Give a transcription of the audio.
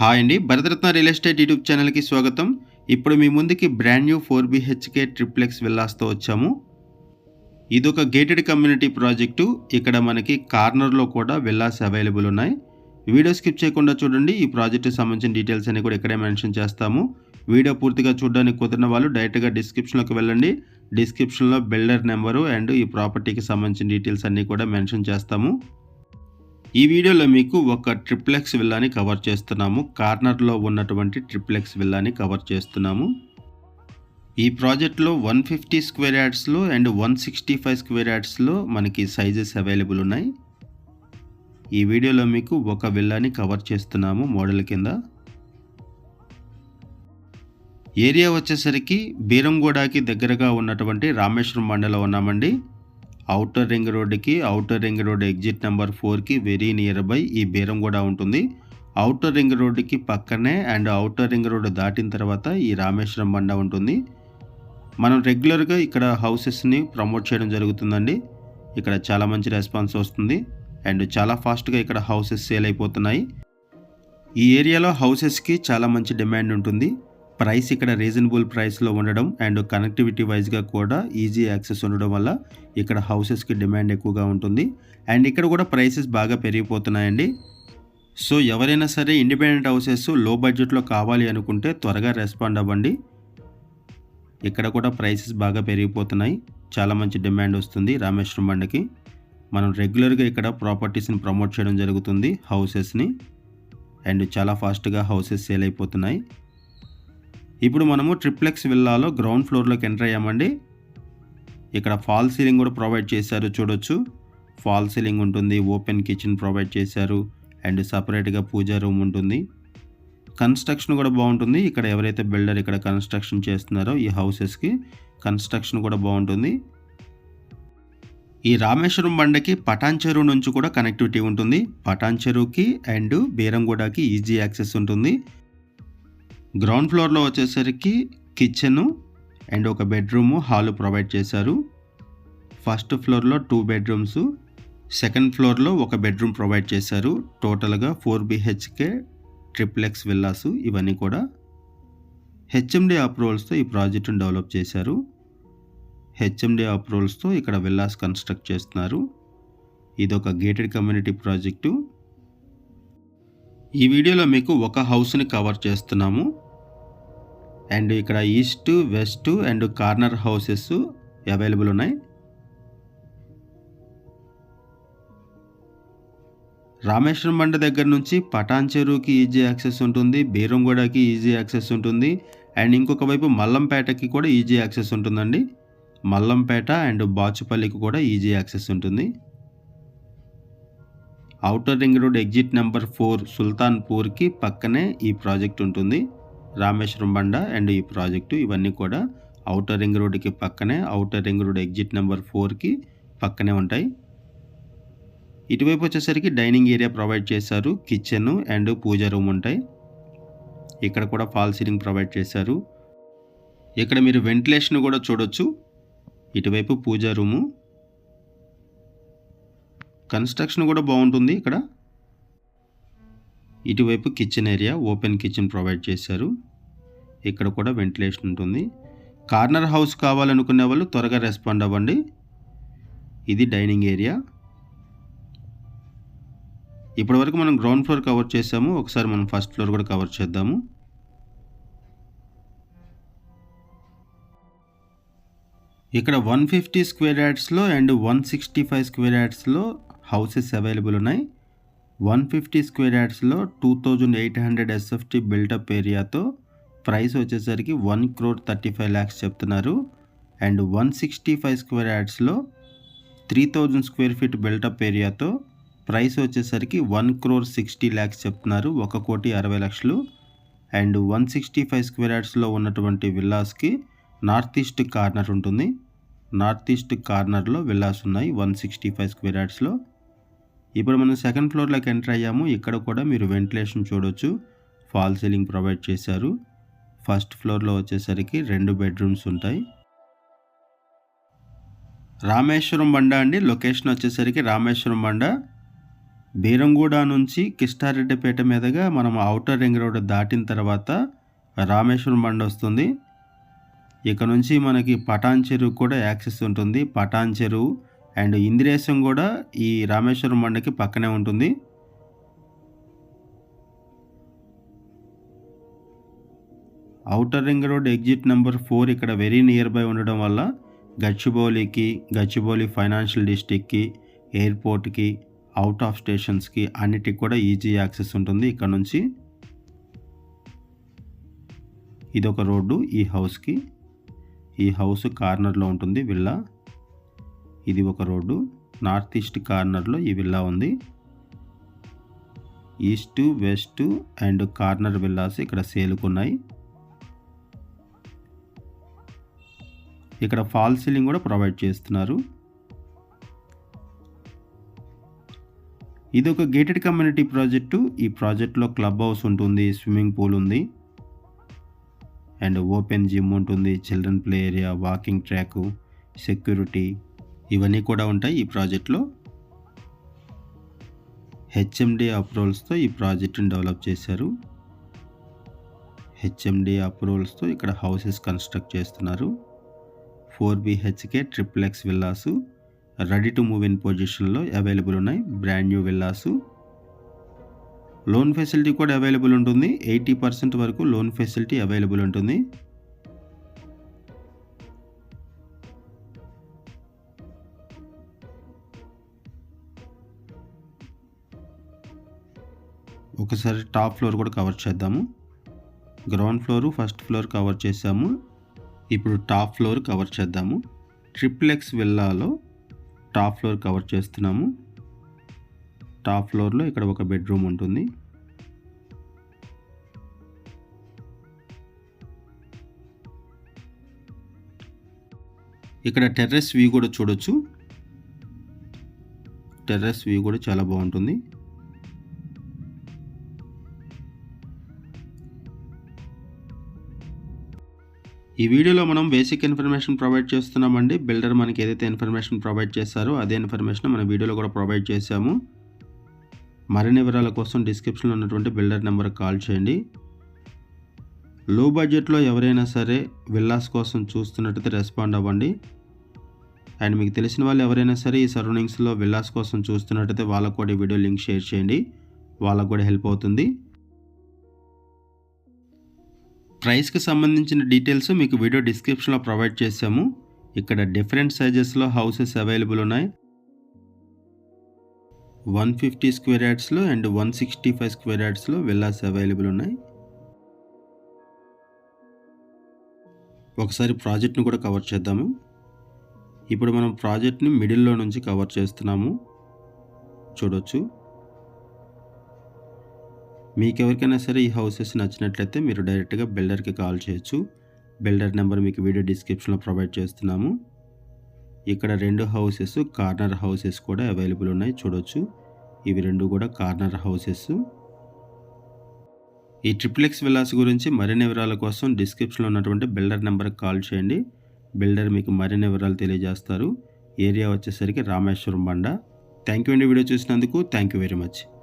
Hi అండి. Bharat Ratna real estate YouTube ఛానల్కి స్వాగతం. ఇప్పుడు మీ ముందుకి brand new four BHK triplex విల్లాస్తో వచ్చాము. ఇదొక గేటెడ్ కమ్యూనిటీ ప్రాజెక్టు. ఇక్కడ మనకి కార్నర్లో కూడా విల్లాస్ అవైలబుల్ ఉన్నాయి. వీడియో స్కిప్ చేయకుండా చూడండి. ఈ ప్రాజెక్టుకి సంబంధించిన డీటెయిల్స్ అన్ని కూడా ఇక్కడే మెన్షన్ చేస్తాము. వీడియో పూర్తిగా చూడడానికి కుదిరిన వాళ్ళు డైరెక్ట్గా డిస్క్రిప్షన్లోకి వెళ్ళండి. డిస్క్రిప్షన్లో బిల్డర్ నెంబరు అండ్ ఈ ప్రాపర్టీకి సంబంధించిన డీటెయిల్స్ అన్నీ కూడా మెన్షన్ చేస్తాము. ఈ వీడియోలో మీకు ఒక ట్రిప్లెక్స్ విల్లాని కవర్ చేస్తున్నాము. కార్నర్లో ఉన్నటువంటి ట్రిప్లెక్స్ విల్లాని కవర్ చేస్తున్నాము. ఈ ప్రాజెక్ట్లో one fifty square యాడ్స్లో and one sixty five square యాడ్స్లో మనకి సైజెస్ అవైలబుల్ ఉన్నాయి. ఈ వీడియోలో మీకు ఒక విల్లాని కవర్ చేస్తున్నాము మోడల్ కింద. ఏరియా వచ్చేసరికి బీరంగూడకి దగ్గరగా ఉన్నటువంటి రామేశ్వరం మండలం ఉన్నామండి. అవుటర్ రింగ్ రోడ్డుకి outer ring road exit number ఫోర్కి వెరీ నియర్ బై ఈ బీరంగూడ ఉంటుంది. అవుటర్ రింగ్ రోడ్డుకి పక్కనే అండ్ అవుటర్ రింగ్ రోడ్ దాటిన తర్వాత ఈ రామేశ్వరం బండ ఉంటుంది. మనం రెగ్యులర్గా ఇక్కడ హౌసెస్ని ప్రమోట్ చేయడం జరుగుతుందండి. ఇక్కడ చాలా మంచి రెస్పాన్స్ వస్తుంది. అండ్ చాలా ఫాస్ట్గా ఇక్కడ హౌసెస్ సేల్ అయిపోతున్నాయి. ఈ ఏరియాలో హౌసెస్కి చాలా మంచి డిమాండ్ ఉంటుంది. ప్రైస్ ఇక్కడ రీజనబుల్ ప్రైస్లో ఉండడం అండ్ కనెక్టివిటీ వైజ్గా కూడా ఈజీ యాక్సెస్ ఉండడం వల్ల ఇక్కడ హౌసెస్కి డిమాండ్ ఎక్కువగా ఉంటుంది. అండ్ ఇక్కడ కూడా ప్రైసెస్ బాగా పెరిగిపోతున్నాయండి. సో ఎవరైనా సరే ఇండిపెండెంట్ హౌసెస్లో బడ్జెట్లో కావాలి అనుకుంటే త్వరగా రెస్పాండ్ అవ్వండి. ఇక్కడ కూడా ప్రైసెస్ బాగా పెరిగిపోతున్నాయి. చాలా మంచి డిమాండ్ వస్తుంది రామేశ్వరం బండకి మనం రెగ్యులర్గా ఇక్కడ ప్రాపర్టీస్ని ప్రమోట్ చేయడం జరుగుతుంది హౌసెస్ని. అండ్ చాలా ఫాస్ట్గా హౌసెస్ సేల్ అయిపోతున్నాయి. ఇప్పుడు మనము ట్రిప్లెక్స్ విల్లాలో గ్రౌండ్ ఫ్లోర్లోకి ఎంటర్ అయ్యామండి. ఇక్కడ ఫాల్ సీలింగ్ కూడా ప్రొవైడ్ చేశారు చూడొచ్చు. ఫాల్ సీలింగ్ ఉంటుంది ఓపెన్ కిచెన్ ప్రొవైడ్ చేశారు అండ్ సపరేట్గా పూజా రూమ్ ఉంటుంది. కన్స్ట్రక్షన్ కూడా బాగుంటుంది. ఇక్కడ ఎవరైతే బిల్డర్ ఇక్కడ కన్స్ట్రక్షన్ చేస్తున్నారో ఈ హౌసెస్కి కన్స్ట్రక్షన్ కూడా బాగుంటుంది. ఈ రామేశ్వరం బండకి పటాన్ చెరువు నుంచి కూడా కనెక్టివిటీ ఉంటుంది. పటాన్ చెరువుకి అండ్ బీరంగూడకి ఈజీ యాక్సెస్ ఉంటుంది. గ్రౌండ్ ఫ్లోర్లో వచ్చేసరికి కిచెను అండ్ ఒక బెడ్రూము హాలు ప్రొవైడ్ చేశారు. ఫస్ట్ ఫ్లోర్లో టూ బెడ్రూమ్స్ సెకండ్ ఫ్లోర్లో ఒక బెడ్రూమ్ ప్రొవైడ్ చేశారు. టోటల్గా ఫోర్ బిహెచ్కే ట్రిప్లెక్స్ విల్లాసు ఇవన్నీ కూడా. హెచ్ఎండి అప్రూవల్స్తో ఈ ప్రాజెక్టును డెవలప్ చేశారు. హెచ్ఎండి అప్రూవల్స్తో ఇక్కడ విల్లాస్ కన్స్ట్రక్ట్ చేస్తున్నారు. ఇది ఒక గేటెడ్ కమ్యూనిటీ ప్రాజెక్టు. ఈ వీడియోలో మీకు ఒక హౌస్ని కవర్ చేస్తున్నాము. అండ్ ఇక్కడ east west and corner houses available ఉన్నాయి. రామేశ్వరం బండ దగ్గర నుంచి పటాన్ చెరువుకి ఈజీ యాక్సెస్ ఉంటుంది బీరంగూడకి ఈజీ యాక్సెస్ ఉంటుంది అండ్ ఇంకొక వైపు మల్లంపేటకి కూడా ఈజీ యాక్సెస్ ఉంటుందండి. మల్లంపేట అండ్ బాచుపల్లికి కూడా ఈజీ యాక్సెస్ ఉంటుంది. Outer ring road exit number four సుల్తాన్పూర్కి పక్కనే ఈ ప్రాజెక్ట్ ఉంటుంది. రామేశ్వరం బండ అండ్ ఈ ప్రాజెక్టు ఇవన్నీ కూడా అవుటర్ రింగ్ రోడ్కి పక్కనే outer ring road exit number ఫోర్కి పక్కనే ఉంటాయి. ఇటువైపు వచ్చేసరికి డైనింగ్ ఏరియా ప్రొవైడ్ చేశారు. కిచెన్ అండ్ పూజా రూమ్ ఉంటాయి. ఇక్కడ కూడా ఫాల్ సీలింగ్ ప్రొవైడ్ చేశారు. ఇక్కడ మీరు వెంటిలేషన్ కూడా చూడొచ్చు. ఇటువైపు పూజా రూము కన్స్ట్రక్షన్ కూడా బాగుంటుంది ఇక్కడ. ఇటువైపు kitchen area open kitchen provide చేశారు. ఇక్కడ కూడా వెంటిలేషన్ ఉంటుంది. కార్నర్ హౌస్ కావాలనుకునే వాళ్ళు త్వరగా రెస్పాండ్ అవ్వండి. ఇది డైనింగ్ ఏరియా. ఇప్పటివరకు మనం గ్రౌండ్ ఫ్లోర్ కవర్ చేసాము ఒకసారి మనం ఫస్ట్ ఫ్లోర్ కూడా కవర్ చేద్దాము. ఇక్కడ one fifty square యార్డ్స్లో and one sixty five square యార్డ్స్లో houses available ఉన్నాయి. One fifty square యార్డ్స్లో two thousand eight hundred SFT built up ఏరియాతో price వచ్చేసరికి one crore thirty five lakhs చెప్తున్నారు. And one sixty five square యార్డ్స్లో three thousand square feet built up ఏరియాతో price వచ్చేసరికి one crore sixty lakhs చెప్తున్నారు. ఒక కోటి అరవై లక్షలు. And one sixty five square యార్డ్స్లో ఉన్నటువంటి విల్లాస్కి నార్త్ ఈస్ట్ కార్నర్ ఉంటుంది. నార్త్ ఈస్ట్ కార్నర్లో విల్లాస్ ఉన్నాయి. వన్ సిక్స్టీ ఫైవ్ స్క్వేర్ యార్డ్స్లో. ఇప్పుడు మనం సెకండ్ ఫ్లోర్లోకి ఎంటర్ అయ్యాము. ఇక్కడ కూడా మీరు వెంటిలేషన్ చూడొచ్చు. ఫాల్ సీలింగ్ ప్రొవైడ్ చేశారు. ఫస్ట్ ఫ్లోర్లో వచ్చేసరికి రెండు బెడ్రూమ్స్ ఉంటాయి. రామేశ్వరం బండ అండి. లొకేషన్ వచ్చేసరికి రామేశ్వరం బండ. బీరంగూడ నుంచి కిష్టారెడ్డిపేట మీదుగా మనం అవుటర్ రింగ్ రోడ్ దాటిన తర్వాత రామేశ్వరం బండ వస్తుంది. ఇక నుంచి మనకి పటాన్ చెరువు కూడా యాక్సెస్ ఉంటుంది. పటాన్ చెరువు అండ్ ఇందిరేశం కూడా ఈ రామేశ్వరం బండకి పక్కనే ఉంటుంది. Outer ring road exit number four ఇక్కడ వెరీ నియర్ బై ఉండడం వల్ల గచ్చిబౌలికి గచ్చిబౌలి ఫైనాన్షియల్ డిస్టిక్కి ఎయిర్పోర్ట్కి అవుట్ ఆఫ్ స్టేషన్స్కి అన్నిటికి కూడా ఈజీ యాక్సెస్ ఉంటుంది ఇక్కడ నుంచి. ఇదొక రోడ్డు ఈ హౌస్కి. ఈ హౌస్ కార్నర్లో ఉంటుంది విల్లా. ఇది ఒక రోడ్డు. నార్త్ ఈస్ట్ కార్నర్లో ఈ విల్లా ఉంది. East west and corner villas ఇక్కడ సేలుకున్నాయి. ఇక్కడ ఫాల్ సీలింగ్ కూడా ప్రొవైడ్ చేస్తున్నారు. ఇది ఒక గేటెడ్ కమ్యూనిటీ ప్రాజెక్టు. ఈ ప్రాజెక్ట్లో క్లబ్ హౌస్ ఉంటుంది స్విమ్మింగ్ పూల్ ఉంది. అండ్ ఓపెన్ జిమ్ ఉంటుంది children play area walking track security ఇవన్నీ కూడా ఉంటాయి ఈ ప్రాజెక్ట్లో. హెచ్ఎండి అప్రూవల్స్తో ఈ ప్రాజెక్ట్ని డెవలప్ చేశారు. హెచ్ఎండి అప్రూవల్స్తో ఇక్కడ హౌసెస్ కన్స్ట్రక్ట్ చేస్తున్నారు. Four BHK triple X villas ready to move in పొజిషన్లో అవైలబుల్ ఉన్నాయి brand new villas. Loan facility కూడా అవైలబుల్ ఉంటుంది ఎయిటీ పర్సెంట్ వరకు లోన్ ఫెసిలిటీ అవైలబుల్ ఉంటుంది. ఒకసారి టాప్ ఫ్లోర్ కూడా కవర్ చేద్దాము. Ground floor first floor cover చేసాము. ఇప్పుడు టాప్ ఫ్లోర్ కవర్ చేద్దాము. ట్రిప్లెక్స్ విల్లాలో టాప్ ఫ్లోర్ కవర్ చేస్తున్నాము. టాప్ ఫ్లోర్లో ఇక్కడ ఒక బెడ్రూమ్ ఉంటుంది. ఇక్కడ టెర్రస్ వ్యూ కూడా చూడొచ్చు. టెర్రస్ వ్యూ కూడా చాలా బాగుంటుంది. ఈ వీడియోలో మనం బేసిక్ ఇన్ఫర్మేషన్ ప్రొవైడ్ చేస్తున్నామండి. బిల్డర్ మనకి ఏదైతే ఇన్ఫర్మేషన్ ప్రొవైడ్ చేస్తారో అదే ఇన్ఫర్మేషన్ మన వీడియోలో కూడా ప్రొవైడ్ చేశాము. మరిన్ని వివరాల కోసం డిస్క్రిప్షన్లో ఉన్నటువంటి బిల్డర్ నెంబర్కి కాల్ చేయండి. లో బడ్జెట్లో ఎవరైనా సరే విల్లాస్ కోసం చూస్తున్నట్టయితే రెస్పాండ్ అవ్వండి. అండ్ మీకు తెలిసిన వాళ్ళు ఎవరైనా సరే ఈ సరౌండింగ్స్లో విల్లాస్ కోసం చూస్తున్నట్టయితే వాళ్ళకు కూడా ఈ వీడియో లింక్ షేర్ చేయండి. వాళ్ళకు కూడా హెల్ప్ అవుతుంది. ప్రైస్కి సంబంధించిన డీటెయిల్స్ మీకు వీడియో డిస్క్రిప్షన్లో ప్రొవైడ్ చేసాము ఇక్కడ డిఫరెంట్ సైజెస్లో హౌసెస్ అవైలబుల్ ఉన్నాయి. One fifty square యార్డ్స్లో and one sixty five square యార్డ్స్లో villas available ఉన్నాయి. ఒకసారి ప్రాజెక్ట్ని కూడా కవర్ చేద్దాము. ఇప్పుడు మనం ప్రాజెక్ట్ని మిడిల్లో నుంచి కవర్ చేస్తున్నాము. చూడొచ్చు. మీకు ఎవరికైనా సరే ఈ హౌసెస్ నచ్చినట్లయితే మీరు డైరెక్ట్గా బిల్డర్కి కాల్ చేయొచ్చు. బిల్డర్ నెంబర్ మీకు వీడియో డిస్క్రిప్షన్లో ప్రొవైడ్ చేస్తున్నాము. ఇక్కడ రెండు హౌసెస్ కార్నర్ హౌసెస్ కూడా అవైలబుల్ ఉన్నాయి. చూడొచ్చు. ఇవి రెండు కూడా కార్నర్ హౌసెస్. ఈ ట్రిప్లెక్స్ విలాస్ గురించి మరిన్ని వివరాల కోసం డిస్క్రిప్షన్లో ఉన్నటువంటి బిల్డర్ నెంబర్కి కాల్ చేయండి. బిల్డర్ మీకు మరిన్ని వివరాలు తెలియజేస్తారు. ఏరియా వచ్చేసరికి రామేశ్వరం బండ. థ్యాంక్ యూ అండి వీడియో చూసినందుకు. Thank you very much.